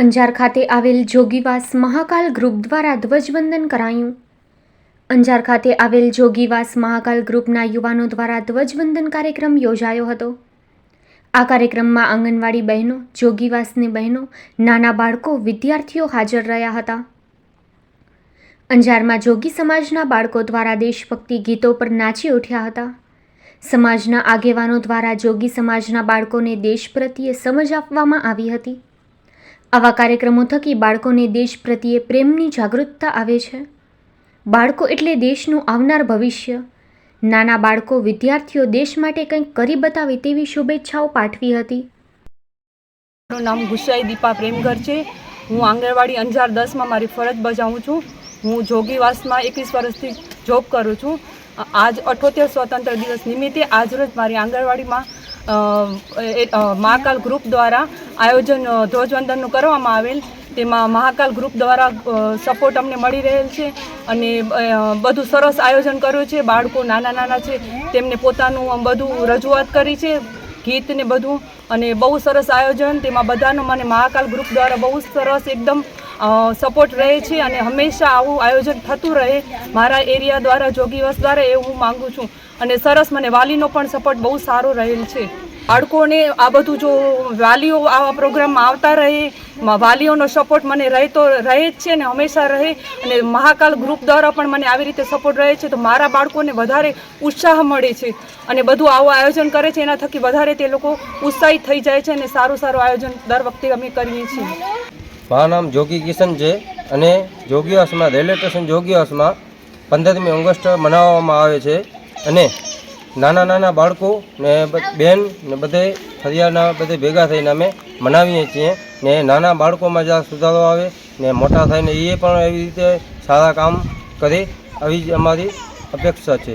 અંજાર ખાતે આવેલ જોગીવાસ મહાકાલ ગ્રુપ દ્વારા ધ્વજવંદન કરાયું. અંજાર ખાતે આવેલ જોગીવાસ મહાકાલ ગ્રુપના યુવાનો દ્વારા ધ્વજવંદન કાર્યક્રમ યોજાયો હતો. આ કાર્યક્રમમાં આંગણવાડી બહેનો, જોગીવાસની બહેનો, નાના બાળકો, વિદ્યાર્થીઓ હાજર રહ્યા હતા. અંજારમાં જોગી સમાજના બાળકો દ્વારા દેશભક્તિ ગીતો પર નાચી ઉઠ્યા હતા. સમાજના આગેવાનો દ્વારા જોગી સમાજના બાળકોને દેશ પ્રત્યે સમજ આપવામાં આવી હતી. આવા કાર્યક્રમો થકી બાળકોને દેશ પ્રત્યે પ્રેમની જાગૃતતા આવે છે. બાળકો એટલે દેશનું આવનાર ભવિષ્ય. નાના બાળકો વિદ્યાર્થીઓ દેશ માટે કંઈક કરી બતાવે તેવી શુભેચ્છાઓ પાઠવી હતી. મારું નામ ગુસાઈ દીપા પ્રેમઘર છે. હું આંગણવાડી અંજાર દસમાં મારી ફરજ બજાવું છું. હું જોગીવાસમાં એકવીસ વર્ષથી જોબ કરું છું. આજ અઠોતેર સ્વતંત્ર દિવસ નિમિત્તે આજરોજ મારી આંગણવાડીમાં મહાકાલ ગ્રુપ દ્વારા આયોજન ધ્વજવંદનનું કરવામાં આવેલ. તેમાં મહાકાલ ગ્રુપ દ્વારા સપોર્ટ અમને મળી રહેલ છે અને બધું સરસ આયોજન કર્યું છે. બાળકો નાના નાના છે. તેમને પોતાનું બધું રજૂઆત કરી છે, ગીત ને બધું. અને બહુ સરસ આયોજન. તેમાં બધાનો મને મહાકાલ ગ્રુપ દ્વારા બહુ સરસ એકદમ સપોર્ટ રહે છે અને હંમેશા આવું આયોજન થતું રહે મારા એરિયા દ્વારા, જોગીવસ દ્વારા એવું હું માગું છું. અને સરસ મને વાલીનો પણ સપોર્ટ બહુ સારો રહેલ છે. બાળકોને આ બધું જો વાલીઓ આવા પ્રોગ્રામમાં આવતા રહે વાલીઓનો સપોર્ટ મને રહે તો રહે જ છે ને હંમેશા રહે. અને મહાકાલ ગ્રુપ દ્વારા પણ મને આવી રીતે સપોર્ટ રહે છે. તો મારા બાળકોને વધારે ઉત્સાહ મળે છે. અને બધું આવું આયોજન કરે છે, એના થકી વધારે તે લોકો ઉત્સાહિત થઈ જાય છે અને સારું સારું આયોજન દર વખતે અમે કરીએ છીએ. મારું નામ જોગી કિશન છે અને જોગીવાસમાં રેલવે સ્ટેશન જોગીવાસમાં પંદરમી ઓગસ્ટ મનાવવામાં આવે છે. અને નાના નાના બાળકો ને બેન ને બધે ફરિયાના બધે ભેગા થઈને અમે મનાવીએ છીએ. ને નાના બાળકોમાં જ્યાં સુધારો આવે ને મોટા થઈને એ પણ એવી રીતે સારા કામ કરે, આવી જ અમારી અપેક્ષા છે.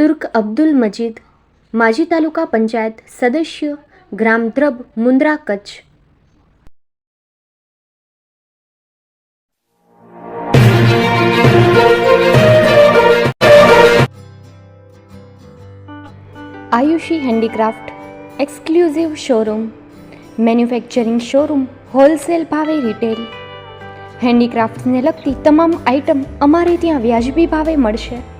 તુર્ક અબ્દુલ મજીદ, માજી તાલુકા પંચાયત સદસ્ય, ગ્રામ Dhrab, Mundra Kutch. Ayushi handicraft, exclusive showroom, manufacturing showroom, wholesale ભાવે રિટેલ. હેન્ડીક્રાફ્ટ્સને લગતી તમામ આઇટમ અમારે ત્યાં વ્યાજબી ભાવે મળશે.